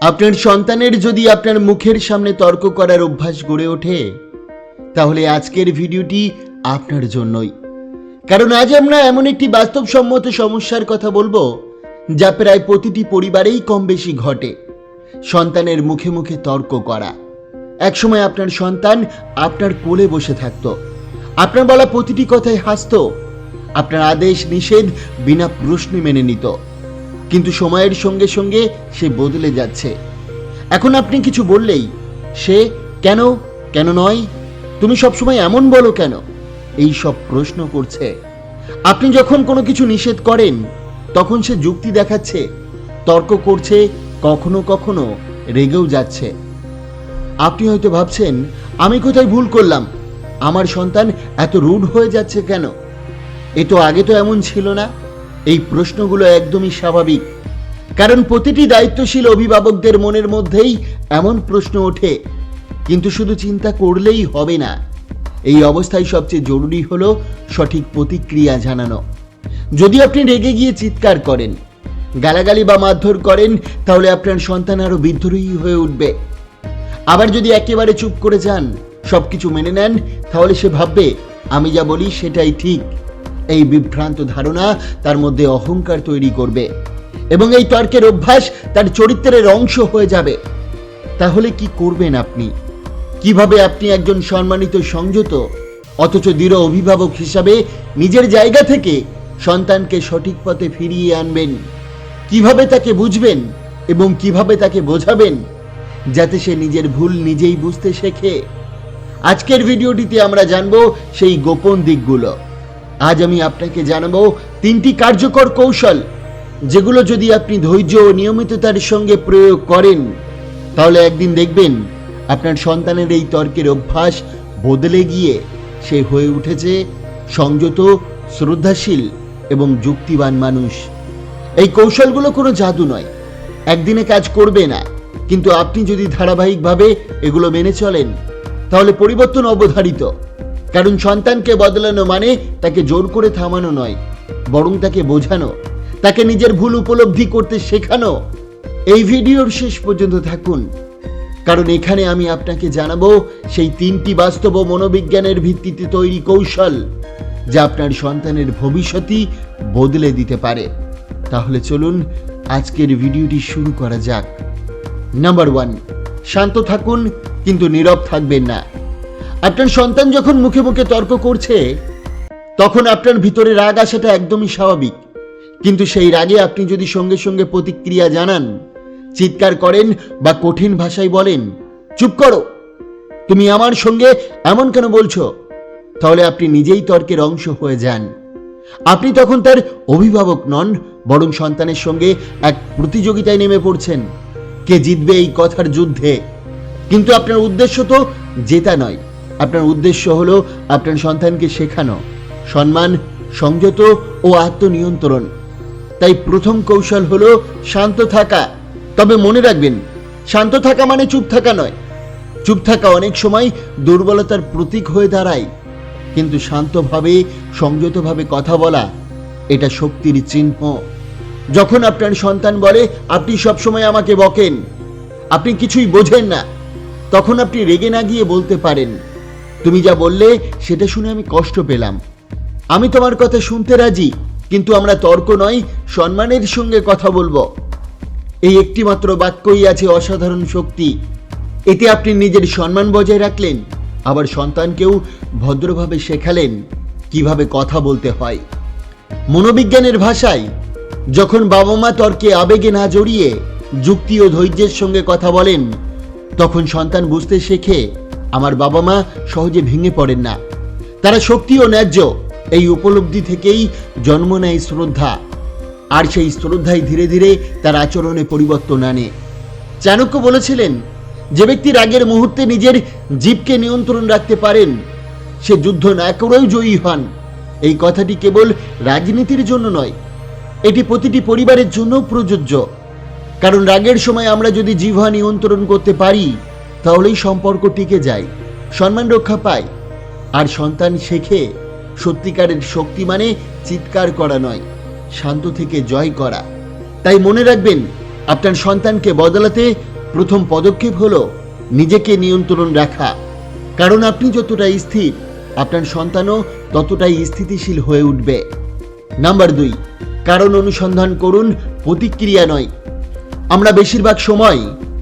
আপনার সন্তানের যদি আপনার মুখের সামনে তর্ক করার অভ্যাস গড়ে ওঠে, তাহলে আজকের ভিডিওটি আপনার জন্যই। কারণ আজ আমরা এমন একটি বাস্তবসম্মত সমস্যার কথা বলব, যা প্রায় প্রতিটি পরিবারেই কম বেশি ঘটে। সন্তানের মুখে মুখে তর্ক করা। একসময় আপনার সন্তান আপনার কোলে বসে থাকতো। আপনার বলা প্রতিটি কথায় হাসতো। আপনার আদেশ নিষেধ বিনা প্রশ্নে মেনে নিত। কিন্তু সময়ের সঙ্গে সঙ্গে সে বদলে যাচ্ছে। এখন আপনি কিছু বললেই, সে কেন কেন নয়? তুমি সবসময় এমন বলো কেন? এই সব প্রশ্ন করছে। আপনি যখন কোনো কিছু নিষেধ করেন, তখন সে যুক্তি দেখাচ্ছে, তর্ক করছে, কখনো কখনো রেগেও যাচ্ছে। আপনি হয়তো ভাবছেন, আমি কোথায় ভুল করলাম? আমার সন্তান এত রুড হয়ে যাচ্ছে কেন? এ তো আগে তো এমন ছিল না। এই প্রশ্নগুলো একদমই স্বাভাবিক। কারণ প্রতিটি দায়িত্বশীল অভিভাবকদের মনের মধ্যেই এমন প্রশ্ন ওঠে, কিন্তু শুধু চিন্তা করলেই হবে না। এই অবস্থায় সবচেয়ে জরুরি হলো সঠিক প্রতিক্রিয়া জানানো। যদি আপনি রেগে গিয়ে চিৎকার করেন, গালাগালি বা মারধর করেন, তাহলে আপনার সন্তান আরও বিদ্রোহী হয়ে উঠবে। আবার যদি একেবারে চুপ করে যান, সবকিছু মেনে নেন, তাহলে সে ভাববে, আমি যা বলি সেটাই ঠিক। এই বিভ্রান্ত ধারণা তার মধ্যে অহংকার তৈরি করবে। এবং এই তর্কের অভ্যাস তার চরিত্রের অংশ হয়ে যাবে। তাহলে কি করবেন আপনি? কীভাবে আপনি একজন সম্মানিত সংযত, অথচ দৃঢ় অভিভাবক হিসাবে নিজের জায়গা থেকে সন্তানকে সঠিক পথে ফিরিয়ে আনবেন? কীভাবে তাকে বুঝবেন এবং কীভাবে তাকে বোঝাবেন যাতে সে নিজের ভুল নিজেই বুঝতে শেখে? আজকের ভিডিওটিতে আমরা জানব সেই গোপন দিকগুলো। আজ আমি আপনাকে জানাব তিনটি কার্যকর কৌশল, যেগুলো যদি আপনি ধৈর্য ও নিয়মিততার সঙ্গে প্রয়োগ করেন, তাহলে একদিন দেখবেন আপনার সন্তানের এই তর্কের অভ্যাস বদলে গিয়ে সে হয়ে উঠেছে সংযত, শ্রদ্ধাশীল এবং যুক্তিবান মানুষ। এই কৌশলগুলো কোনো জাদু নয়, একদিনে কাজ করবে না, কিন্তু আপনি যদি ধারাবাহিকভাবে এগুলো মেনে চলেন, তাহলে পরিবর্তন অবধারিত। কারণ সন্তানকে বদলানো মানে তাকে জোর করে থামানো নয়, বরং তাকে বোঝানো, তাকে নিজের ভুল উপলব্ধি করতে শেখানো। এই ভিডিওর শেষ পর্যন্ত থাকুন, কারণ এখানে আমি আপনাকে জানাব সেই তিনটি বাস্তব মনোবিজ্ঞানের ভিত্তিতে তৈরি কৌশল, যা আপনার সন্তানের ভবিষ্যতই বদলে দিতে পারে। তাহলে চলুন আজকের ভিডিওটি শুরু করা যাক। নাম্বার ওয়ান, শান্ত থাকুন, কিন্তু নীরব থাকবেন না। আপনার সন্তান যখন মুখে মুখে তর্ক করছে, তখন আপনার ভিতরে রাগ আসাটা একদমই স্বাভাবিক। কিন্তু সেই রাগে আপনি যদি সঙ্গে সঙ্গে প্রতিক্রিয়া জানান, চিৎকার করেন বা কঠিন ভাষায় বলেন, চুপ করো, তুমি আমার সঙ্গে এমন কেন বলছো? তাহলে আপনি নিজেই তর্কের অংশ হয়ে যান। আপনি তখন তার অভিভাবক নন, বরং সন্তানের সঙ্গে এক প্রতিযোগিতায় নেমে পড়ছেন। কে জিতবে এই কথার যুদ্ধে? কিন্তু আপনার উদ্দেশ্য তো জেতা নয়। আপনার উদ্দেশ্য হলো আপনার সন্তানকে শেখানো। সম্মান, সংযত ও আত্মনিয়ন্ত্রণ। তাই প্রথম কৌশল হলো শান্ত থাকা। তবে মনে রাখবেন, শান্ত থাকা মানে চুপ থাকা নয়। চুপ থাকা অনেক সময় দুর্বলতার প্রতীক হয়ে দাঁড়ায়। কিন্তু শান্তভাবে, সংযতভাবে কথা বলা, এটা শক্তির চিহ্ন। যখন আপনার সন্তান বলে, আপনি সবসময় আমাকে বকেন। আপনি কিছুই বোঝেন না। তখন আপনি রেগে না গিয়ে বলতে পারেন তুমি যা বললে, সেটা শুনে আমি কষ্ট পেলাম। আমি তোমার কথা শুনতে রাজি, কিন্তু আমরা তর্ক নয়, সম্মানের সঙ্গে কথা বলব। এই একটি মাত্র বাক্যই আছে অসাধারণ শক্তি। এতে আপনি নিজের সম্মান বজায় রাখলেন, আবার সন্তানকেও ভদ্রভাবে শেখালেন কীভাবে কথা বলতে হয়। মনোবিজ্ঞানের ভাষায়, যখন বাবা মা তর্কে আবেগে না জড়িয়ে যুক্তি ও ধৈর্যের সঙ্গে কথা বলেন, তখন সন্তান বুঝতে শেখে আমার বাবা মা সহজে ভেঙে পড়েন না। তারা শক্তি ও ন্যায্য। এই উপলব্ধি থেকেই জন্ম নেয় শ্রদ্ধা। আর সেই শ্রদ্ধাই ধীরে ধীরে তার আচরণে পরিবর্তন আনে। চাণক্য বলেছিলেন, যে ব্যক্তি রাগের মুহূর্তে নিজের জীবকে নিয়ন্ত্রণ রাখতে পারেন, সে যুদ্ধ না করেও জয়ী হন। এই কথাটি কেবল রাজনীতির জন্য নয়, এটি প্রতিটি পরিবারের জন্য প্রযোজ্য। কারণ রাগের সময় আমরা যদি জিহ্বা নিয়ন্ত্রণ করতে পারি তাহলেই সম্পর্ক টিকে যায়, সম্মান রক্ষা পায়। আর সন্তান শেখে, সত্যিকারের শক্তি মানে চিৎকার করা নয়, শান্ত থেকে জয় করা। তাই মনে রাখবেন, আপনার সন্তানকে বদলাতে প্রথম পদক্ষেপ হলো নিজেকে নিয়ন্ত্রণ রাখা। কারণ আপনি যতটা স্থির, আপনার সন্তানও ততটাই স্থিতিশীল হয়ে উঠবে। নাম্বার দুই, কারণ অনুসন্ধান করুন, প্রতিক্রিয়া নয়। আমরা বেশিরভাগ সময়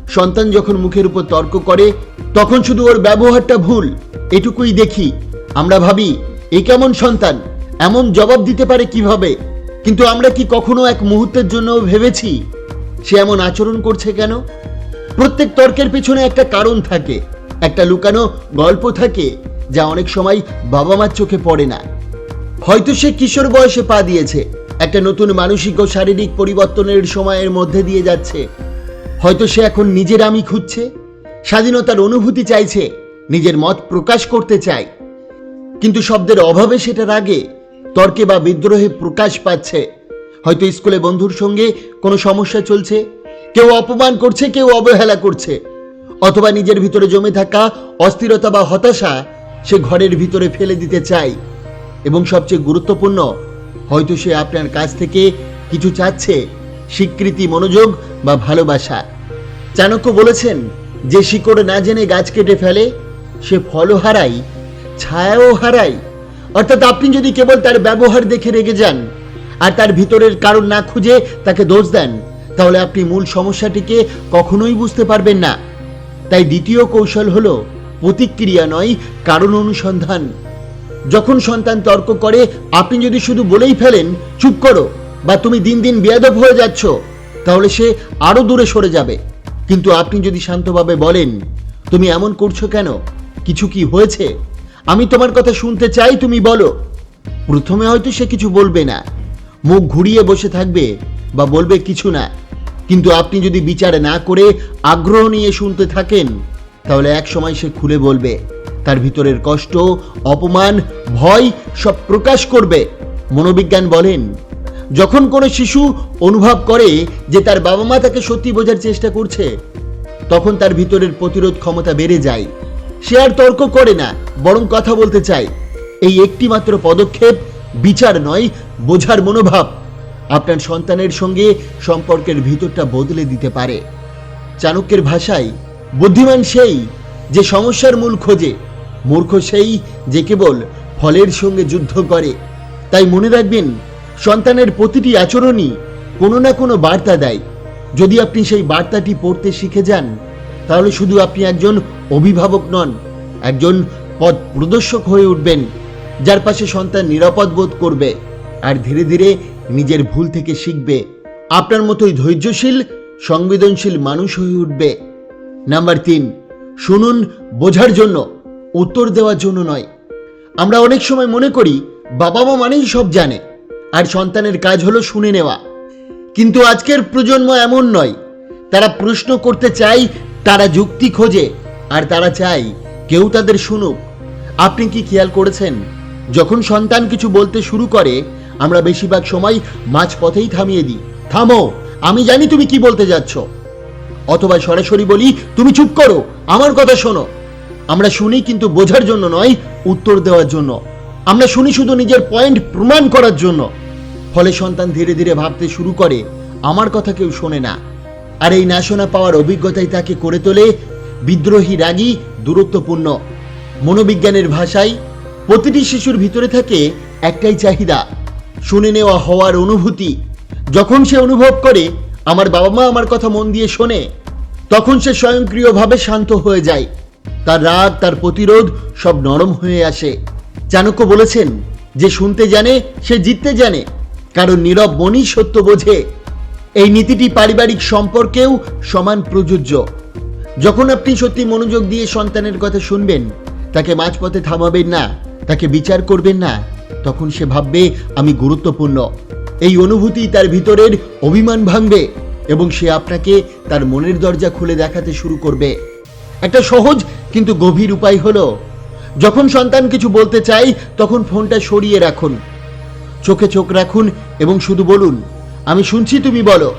সন্তান যখন মুখের উপর তর্ক করে, তখন শুধু ওর ব্যবহারটা ভুল, এটুকুই দেখি। আমরা ভাবি, এ কেমন সন্তান? এমন জবাব দিতে পারে কীভাবে? কিন্তু আমরা কি কখনো এক মুহূর্তের জন্য ভেবেছি, সে এমন আচরণ করছে কেন? প্রত্যেক তর্কের পেছনে একটা কারণ থাকে, একটা লুকানো গল্প থাকে, যা অনেক সময় বাবা মার চোখে পড়ে না। হয়তো সে কিশোর বয়সে পা দিয়েছে, একটা নতুন মানসিক ও শারীরিক পরিবর্তনের সময়ের মধ্যে দিয়ে যাচ্ছে। হয়তো সে এখন নিজের আমি খুঁজছে। স্বাধীনতার অনুভূতি চাইছে, নিজের মত প্রকাশ করতে চায়। কিন্তু শব্দের অভাবে সেটার আগে তর্কে বা বিদ্রোহে প্রকাশ পাচ্ছে। হয়তো স্কুলে বন্ধুর সঙ্গে কোনো সমস্যা চলছে, কেউ অপমান করছে, কেউ অবহেলা করছে। অথবা নিজের ভিতরে জমে থাকা অস্থিরতা বা হতাশা সে ঘরের ভিতরে ফেলে দিতে চায়। এবং সবচেয়ে গুরুত্বপূর্ণ, হয়তো সে আপনার কাছ থেকে কিছু চাচ্ছে। স্বীকৃতি, মনোযোগ বা ভালোবাসা। চাণক্য বলেছেন, যে শিকড় না জেনে গাছ কেটে ফেলে, সে ফলও হারায়, ছায়াও হারায়। অর্থাৎ আপনি যদি কেবল তার ব্যবহার দেখে রেগে যান, আর তার ভিতরের কারণ না খুঁজে তাকে দোষ দেন, তাহলে আপনি মূল সমস্যাটিকে কখনোই বুঝতে পারবেন না। তাই দ্বিতীয় কৌশল হলো প্রতিক্রিয়া নয়, কারণ অনুসন্ধান। যখন সন্তান তর্ক করে, আপনি যদি শুধু বলেই ফেলেন, চুপ করো, বা তুমি দিন দিন বেয়াদব হয়ে যাচ্ছ তাহলে সে আরও দূরে সরে যাবে। কিন্তু আপনি যদি শান্তভাবে বলেন, তুমি এমন করছ কেন? কিছু কি হয়েছে? আমি তোমার কথা শুনতে চাই, তুমি বলো। প্রথমে হয়তো সে কিছু বলবে না। মুখ ঘুরিয়ে বসে থাকবে বা বলবে কিছু না। কিন্তু আপনি যদি বিচার না করে আগ্রহ নিয়ে শুনতে থাকেন, তাহলে এক সময় সে খুলে বলবে, তার ভিতরের কষ্ট, অপমান, ভয় সব প্রকাশ করবে। মনোবিজ্ঞান বলেন যখন কোনো শিশু অনুভব করে যে তার বাবা মা তাকে সত্যি বোঝার চেষ্টা করছে, তখন তার ভিতরের প্রতিরোধ ক্ষমতা বেড়ে যায়। সে আর তর্ক করে না, বরং কথা বলতে চায়। এই একটি মাত্র পদক্ষেপ বিচার নয়, বোঝার মনোভাব। আপনার সন্তানের সঙ্গে সম্পর্কের ভিতরটা বদলে দিতে পারে। চাণক্যের ভাষায়, বুদ্ধিমান সেই যে সমস্যার মূল খোঁজে, মূর্খ সেই যে কেবল ফলের সঙ্গে যুদ্ধ করে। তাই মনে রাখবেন সন্তানের প্রতিটি আচরণই কোনো না কোনো বার্তা দেয়। যদি আপনি সেই বার্তাটি পড়তে শিখে যান, তাহলে শুধু আপনি একজন অভিভাবক নন, একজন পথ প্রদর্শক হয়ে উঠবেন, যার পাশে সন্তান নিরাপদ বোধ করবে আর ধীরে ধীরে নিজের ভুল থেকে শিখবে। আপনার মতোই ধৈর্যশীল, সংবেদনশীল মানুষ হয়ে উঠবে। নাম্বার তিন, শুনুন বোঝার জন্য, উত্তর দেওয়ার জন্য নয়। আমরা অনেক সময় মনে করি বাবা মা মানেই সব জানে। আর সন্তানের কাজ হলো শুনে নেওয়া। কিন্তু আজকের প্রজন্ম এমন নয়। তারা প্রশ্ন করতে চাই তারা যুক্তি খোঁজে, আর তারা চায় কেউ তাদের শুনুক। আপনি কি খেয়াল করেছেন? যখন সন্তান কিছু বলতে শুরু করে, আমরা বেশিরভাগ সময় মাঝপথেই থামিয়ে দিই। থামো, আমি জানি তুমি কি বলতে যাচ্ছ। অথবা সরাসরি বলি, তুমি চুপ করো, আমার কথা শোনো। আমরা শুনি কিন্তু বোঝার জন্য নয়, উত্তর দেওয়ার জন্য। আমরা শুনি শুধু নিজের পয়েন্ট প্রমাণ করার জন্য। ফলে সন্তান ধীরে ধীরে ভাবতে শুরু করে, আমার কথা কেউ শোনে না। আর এই না শোনা পাওয়ার অভিজ্ঞতাই তাকে করে তোলে বিদ্রোহী রাগী, দূরত্বপূর্ণ। মনোবিজ্ঞানের ভাষায়, প্রতিটি শিশুর ভিতরে থাকে একটাই চাহিদা, শুনে নেওয়া হওয়ার অনুভূতি। যখন সে অনুভব করে, আমার বাবা মা আমার কথা মন দিয়ে শোনে, তখন সে স্বয়ংক্রিয়ভাবে শান্ত হয়ে যায়। তার রাগ, তার প্রতিরোধ সব নরম হয়ে আসে। চাণক্য বলেছেন, যে শুনতে জানে, সে জিততে জানে। কারণ নীরব মনই সত্য বোঝে। এই নীতিটি পারিবারিক সম্পর্কেও সমান প্রযোজ্য। যখন আপনি সত্যি মনোযোগ দিয়ে সন্তানের কথা শুনবেন, তাকে মাঝপথে থামাবেন না, তাকে বিচার করবেন না, তখন সে ভাববে, আমি গুরুত্বপূর্ণ। এই অনুভূতি তার ভিতরের অভিমান ভাঙবে এবং সে আপনাকে তার মনের দরজা খুলে দেখাতে শুরু করবে। একটা সহজ কিন্তু গভীর উপায় হলো যখন সন্তান কিছু বলতে চাই, তখন ফোনটা সরিয়ে রাখুন। চোখে চোখ রাখুন এবং শুধু বলুন, আমি শুনছি তুমি বলো।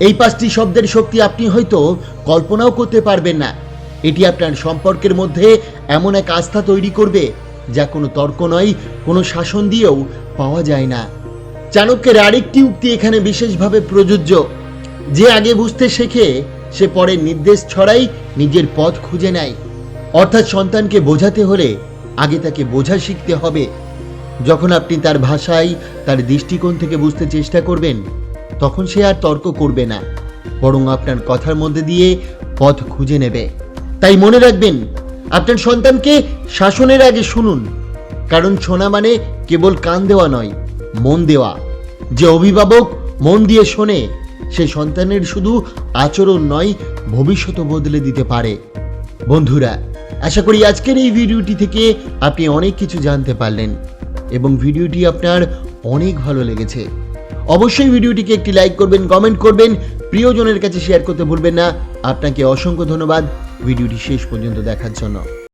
এই পাঁচটি শব্দের শক্তি আপনি হয়তো কল্পনাও করতে পারবেন না। এটি আপনার সম্পর্কের মধ্যে এমন এক আস্থা তৈরি করবে, যা কোনো তর্ক নয়, কোনো শাসন দিয়েও পাওয়া যায় না। চাণক্যের আরেকটি উক্তি এখানে বিশেষভাবে প্রযোজ্য। যে আগে বুঝতে শেখে, সে পরে নির্দেশ ছড়াই, নিজের পথ খুঁজে নেয়। অর্থাৎ সন্তানকে বোঝাতে হলে আগে তাকে বোঝা শিখতে হবে। যখন আপনি তার ভাষায়, তার দৃষ্টিকোণ থেকে বুঝতে চেষ্টা করবেন, তখন সে আর তর্ক করবে না, বরং আপনার কথার মধ্যে দিয়ে পথ খুঁজে নেবে। তাই মনে রাখবেন, আপনার সন্তানকে শাসনের আগে শুনুন। কারণ শোনা মানে কেবল কান দেওয়া নয়, মন দেওয়া। যে অভিভাবক মন দিয়ে শোনে, সে সন্তানের শুধু আচরণ নয় ভবিষ্যৎ বদলে দিতে পারে। বন্ধুরা আশা করি আজকের এই ভিডিওটি থেকে আপনি অনেক কিছু জানতে পারলেন এবং ভিডিওটি আপনার অনেক ভালো লেগেছে। অবশ্যই ভিডিওটিকে একটি লাইক করবেন, কমেন্ট করবেন, প্রিয়জনের কাছে শেয়ার করতে ভুলবেন না। আপনাকে অসংখ্য ধন্যবাদ ভিডিওটি শেষ পর্যন্ত দেখার জন্য।